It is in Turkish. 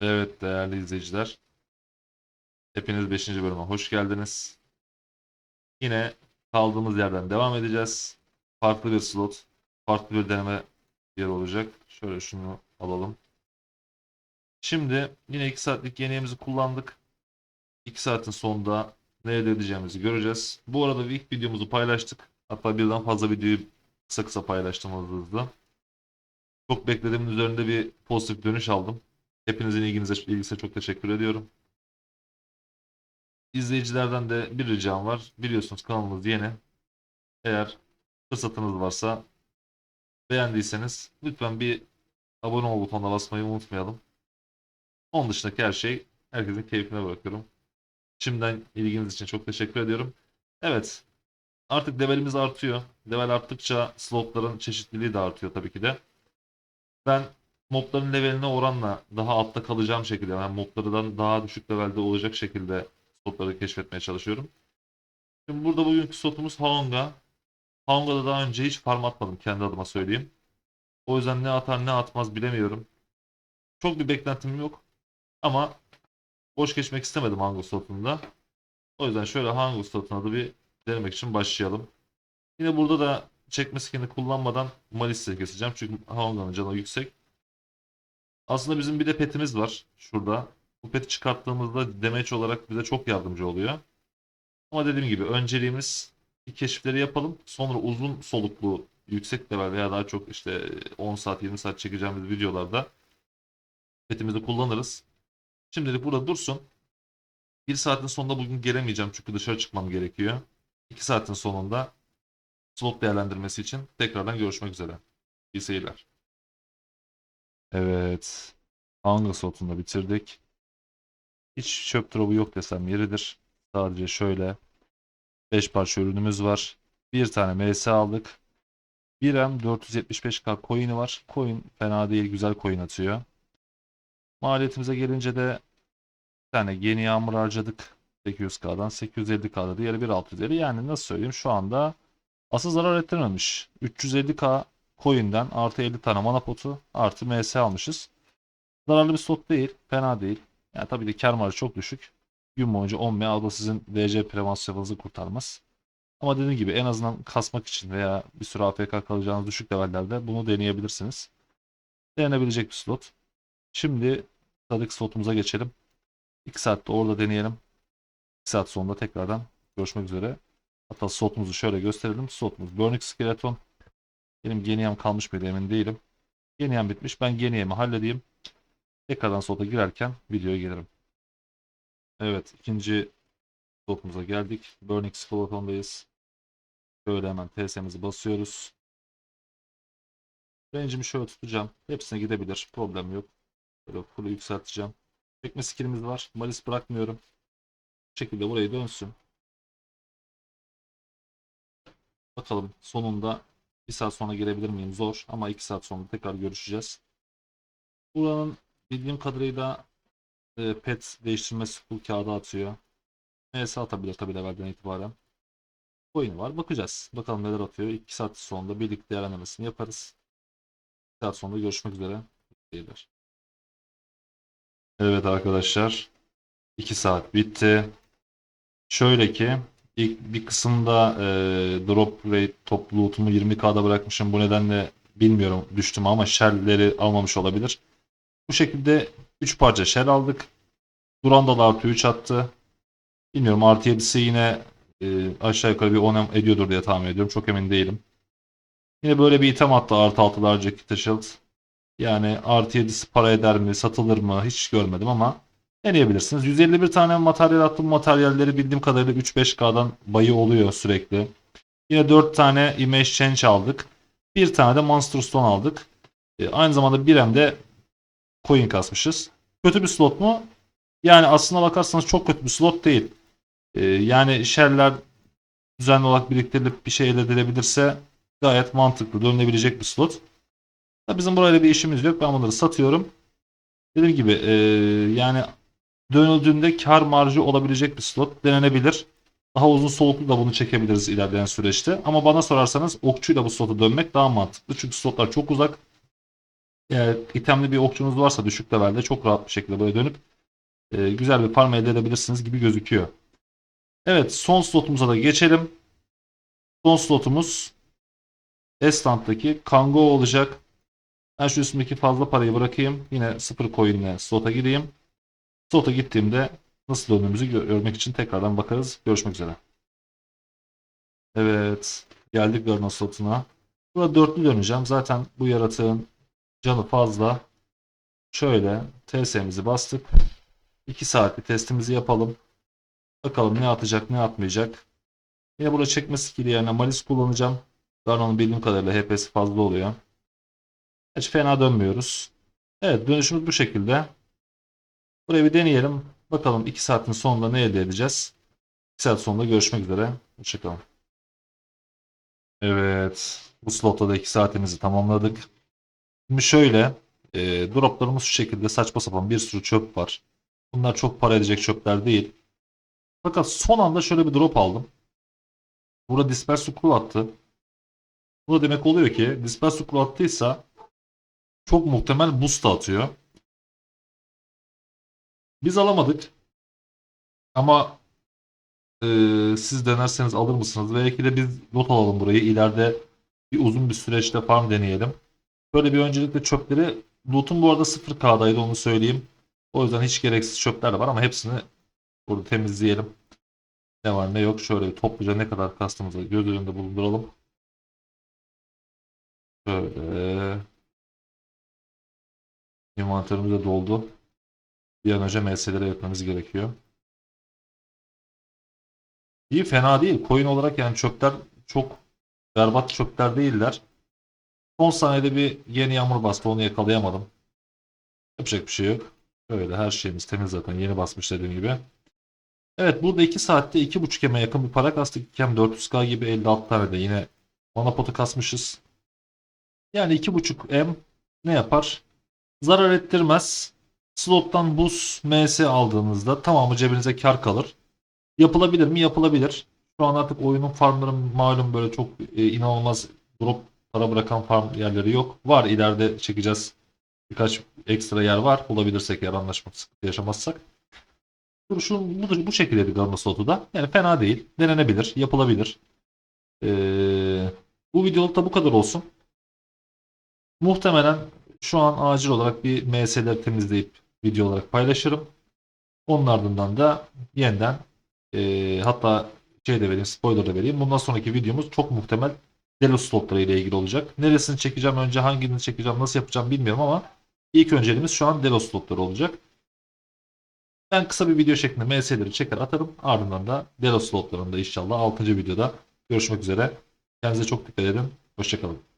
Evet değerli izleyiciler. Hepiniz 5. bölüme hoş geldiniz. Yine kaldığımız yerden devam edeceğiz. Farklı bir slot, farklı bir deneme yer olacak. Şöyle şunu alalım. Şimdi yine 2 saatlik yeneğimizi kullandık. 2 saatin sonunda ne elde edeceğimizi göreceğiz. Bu arada ilk videomuzu paylaştık. Hatta birden fazla videoyu kısa kısa paylaştım hızlı hızlı. Çok beklediğimin üzerinde bir pozitif dönüş aldım. Hepinizin ilginize, ilgisine çok teşekkür ediyorum. İzleyicilerden de bir ricam var. Biliyorsunuz kanalımız yeni. Eğer fırsatınız varsa beğendiyseniz lütfen bir abone ol butonuna basmayı unutmayalım. Onun dışındaki her şey herkesin keyfine bırakıyorum. Şimdiden ilginiz için çok teşekkür ediyorum. Evet. Artık levelimiz artıyor. Level arttıkça slotların çeşitliliği de artıyor tabii ki de. Ben mobların leveline oranla daha altta kalacağım şekilde yani moblardan daha düşük levelde olacak şekilde slotları keşfetmeye çalışıyorum. Şimdi burada bugünkü slotumuz Haonga. Haonga'da daha önce hiç farm atmadım kendi adıma söyleyeyim. O yüzden ne atar ne atmaz bilemiyorum. Çok bir beklentim yok. Ama boş geçmek istemedim Hango slotunda. O yüzden şöyle Hango slotuna da bir denemek için başlayalım. Yine burada da çekme skin'i kullanmadan Malis'le keseceğim. Çünkü Haonga'nın canı yüksek. Aslında bizim bir de petimiz var şurada. Bu peti çıkarttığımızda damage olarak bize çok yardımcı oluyor. Ama dediğim gibi önceliğimiz bir keşifleri yapalım. Sonra uzun soluklu yüksek level veya daha çok işte 10 saat 20 saat çekeceğimiz videolarda petimizi kullanırız. Şimdilik burada dursun. 1 saatin sonunda bugün gelemeyeceğim çünkü dışarı çıkmam gerekiyor. 2 saatin sonunda slot değerlendirmesi için tekrardan görüşmek üzere. İyi seyirler. Evet. Hangi slotunu bitirdik. Hiç çöp drop'u yok desem yeridir. Sadece şöyle 5 parça ürünümüz var. Bir tane MS aldık. 1M 475k coin'i var. Coin fena değil, güzel coin atıyor. Maliyetimize gelince de bir tane yeni yağmur harcadık. 800k'dan 850k'da diğeri 1650. Yani nasıl söyleyeyim şu anda asıl zarar ettirememiş. 350k coin'den artı 50 tane mana potu artı MS almışız. Zararlı bir slot değil. Fena değil. Yani tabii ki kar marjı çok düşük. Gün boyunca 10 M o da sizin DC premans level'ınızı kurtarmaz. Ama dediğim gibi en azından kasmak için veya bir süre AFK kalacağınız düşük levellerde bunu deneyebilirsiniz. Denenebilecek bir slot. Şimdi sıradaki slotumuza geçelim. 2 saatte orada deneyelim. 2 saat sonunda tekrardan görüşmek üzere. Hatta slotumuzu şöyle gösterelim. Slotumuz Burning Skeleton. Benim geniyem kalmış mıydı emin değilim. Geniyem bitmiş. Ben geniyemi halledeyim. Tekrardan slota girerken videoya gelirim. Evet ikinci slotumuza geldik. Burning Skeleton'dayız. Şöyle hemen TS'mizi basıyoruz. Range'imi şöyle tutacağım. Hepsine gidebilir. Problem yok. Böyle full'ü yükselteceğim. Çekme skillimiz var. Malis bırakmıyorum. Bu şekilde burayı dönsün. Bakalım sonunda bir saat sonra girebilir miyim? Zor ama iki saat sonra tekrar görüşeceğiz. Buranın bildiğim kadarıyla e, pet değiştirme full kağıdı atıyor. MS atabilir tabii levelden itibaren. Oyunu var. Bakacağız. Bakalım neler atıyor. 2 saat sonunda birlikte değerlendirmesini yaparız. 2 saat sonra görüşmek üzere. Seyirler. Evet arkadaşlar. 2 saat bitti. Şöyle ki ilk bir kısımda e, drop rate top loot'umu 20k'da bırakmışım. Bu nedenle bilmiyorum düştüm ama shell'leri almamış olabilir. Bu şekilde 3 parça shell aldık. Duranda da artı 3 attı. Bilmiyorum artı 7'si yine e, aşağı yukarı bir 10 ediyordur diye tahmin ediyorum. Çok emin değilim. Yine böyle bir item attı artı 6'larca kit shield. Yani artı 7'si para eder mi, satılır mı hiç görmedim ama deneyebilirsiniz. 151 tane materyal attım. Materyalleri bildiğim kadarıyla 3-5K'dan bayı oluyor sürekli. Yine 4 tane image change aldık. Bir tane de monster stone aldık. E, aynı zamanda 1 de coin kasmışız. Kötü bir slot mu? Yani aslına bakarsanız çok kötü bir slot değil. E, yani shell'ler düzenli olarak biriktirilip bir şey elde edilebilirse gayet mantıklı dönülebilecek bir slot. Bizim burayla bir işimiz yok. Ben bunları satıyorum. Dediğim gibi e, yani dönüldüğünde kar marjı olabilecek bir slot denenebilir. Daha uzun soluklu da bunu çekebiliriz ilerleyen süreçte. Ama bana sorarsanız okçuyla bu slotu dönmek daha mantıklı. Çünkü slotlar çok uzak. Eğer itemli bir okçunuz varsa düşük levelde çok rahat bir şekilde böyle dönüp e, güzel bir farm elde edebilirsiniz gibi gözüküyor. Evet son slotumuza da geçelim. Son slotumuz Estant'taki Kango olacak. Ben şu üstümdeki fazla parayı bırakayım. Yine sıfır coin'le slota gireyim. Slota gittiğimde nasıl döndüğümüzü gö- görmek için tekrardan bakarız. Görüşmek üzere. Evet. Geldik Garna slotuna. Burada dörtlü döneceğim. Zaten bu yaratığın canı fazla. Şöyle TS'mizi bastık. 2 saatli testimizi yapalım. Bakalım ne atacak ne atmayacak. Yine burada çekme skill'i yerine Malis kullanacağım. Garna'nın bildiğim kadarıyla HP'si fazla oluyor. Hiç fena dönmüyoruz. Evet dönüşümüz bu şekilde. Burayı bir deneyelim. Bakalım 2 saatin sonunda ne elde edeceğiz. 2 saat sonunda görüşmek üzere. Hoşçakalın. Evet. Bu slotta da 2 saatimizi tamamladık. Şimdi şöyle. E, droplarımız şu şekilde saçma sapan bir sürü çöp var. Bunlar çok para edecek çöpler değil. Fakat son anda şöyle bir drop aldım. Burada Disperse Scroll attı. Bu da demek oluyor ki Disperse Scroll attıysa çok muhtemel boost atıyor. Biz alamadık. Ama eee, siz denerseniz alır mısınız? Belki de biz not alalım burayı. İleride bir uzun bir süreçte farm deneyelim. Böyle bir öncelikle çöpleri loot'um bu arada 0K'daydı onu söyleyeyim. O yüzden hiç gereksiz çöpler de var ama hepsini burada temizleyelim. Ne var ne yok şöyle topluca ne kadar kastımızı göz önünde bulunduralım. Şöyle. Envanterimiz de doldu. Bir an önce MS'lere yapmamız gerekiyor. İyi fena değil. Coin olarak yani çöpler çok berbat çöpler değiller. Son saniyede bir yeni yağmur bastı. Onu yakalayamadım. Yapacak bir şey yok. Böyle her şeyimiz temiz zaten. Yeni basmış dediğim gibi. Evet burada 2 saatte 2.5 M'e yakın bir para kastık. 2 M 400K gibi 56 tane de yine mana potu kasmışız. Yani 2.5 M ne yapar? Zarar ettirmez. Slottan buz MS aldığınızda tamamı cebinize kar kalır. Yapılabilir mi? Yapılabilir. Şu an artık oyunun farmların malum böyle çok e, inanılmaz drop para bırakan farm yerleri yok. Var ileride çekeceğiz. Birkaç ekstra yer var. Bulabilirsek eğer anlaşmak sıkıntı yaşamazsak. Şu, bu, bu şekilde bir Garma slotu da. Yani fena değil. Denenebilir. Yapılabilir. Ee, bu videoluk da bu kadar olsun. Muhtemelen şu an acil olarak bir MS'leri temizleyip video olarak paylaşırım. Onun ardından da yeniden e, hatta şey de vereyim, spoiler da vereyim. Bundan sonraki videomuz çok muhtemel Delos slotları ile ilgili olacak. Neresini çekeceğim, önce hangini çekeceğim, nasıl yapacağım bilmiyorum ama ilk önceliğimiz şu an Delos slotları olacak. Ben kısa bir video şeklinde MS'leri çeker atarım. Ardından da Delos slotlarında inşallah 6. videoda görüşmek üzere. Kendinize çok dikkat edin. Hoşçakalın.